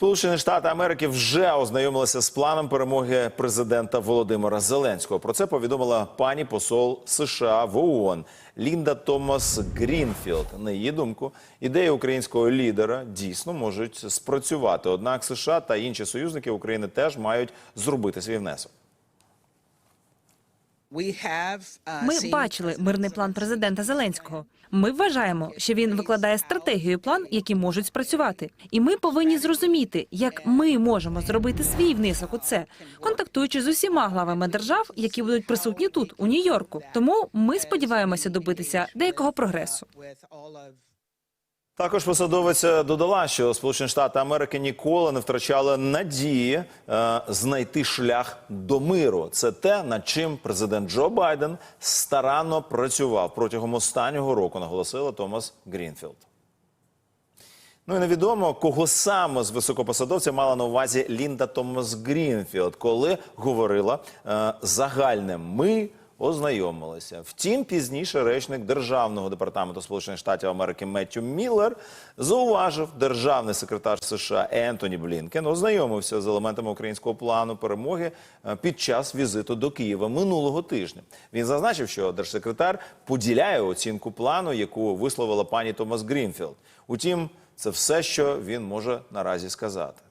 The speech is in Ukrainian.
Сполучені Штати Америки вже ознайомилися з планом перемоги президента Володимира Зеленського. Про це повідомила пані посол США в ООН Лінда Томас Грінфілд. На її думку, ідеї українського лідера дійсно можуть спрацювати. Однак США та інші союзники України теж мають зробити свій внесок. Ми бачили мирний план президента Зеленського. Ми вважаємо, що він викладає стратегію і план, які можуть спрацювати. І ми повинні зрозуміти, як ми можемо зробити свій внесок у це, контактуючи з усіма главами держав, які будуть присутні тут, у Нью-Йорку. Тому ми сподіваємося добитися деякого прогресу. Також посадовиця додала, що Сполучені Штати Америки ніколи не втрачали надії е, знайти шлях до миру. Це те, над чим президент Джо Байден старанно працював протягом останнього року, наголосила Томас Грінфілд. Ну і невідомо, кого саме з високопосадовців мала на увазі Лінда Томас Грінфілд, коли говорила е, загальне ми. Ознайомилися. Втім, пізніше речник Державного департаменту Сполучених Штатів Америки Меттю Міллер зауважив, державний секретар США Ентоні Блінкен ознайомився з елементами українського плану перемоги е, під час візиту до Києва минулого тижня. Він зазначив, що держсекретар поділяє оцінку плану, яку висловила пані Томас Грінфілд. Утім, це все, що він може наразі сказати.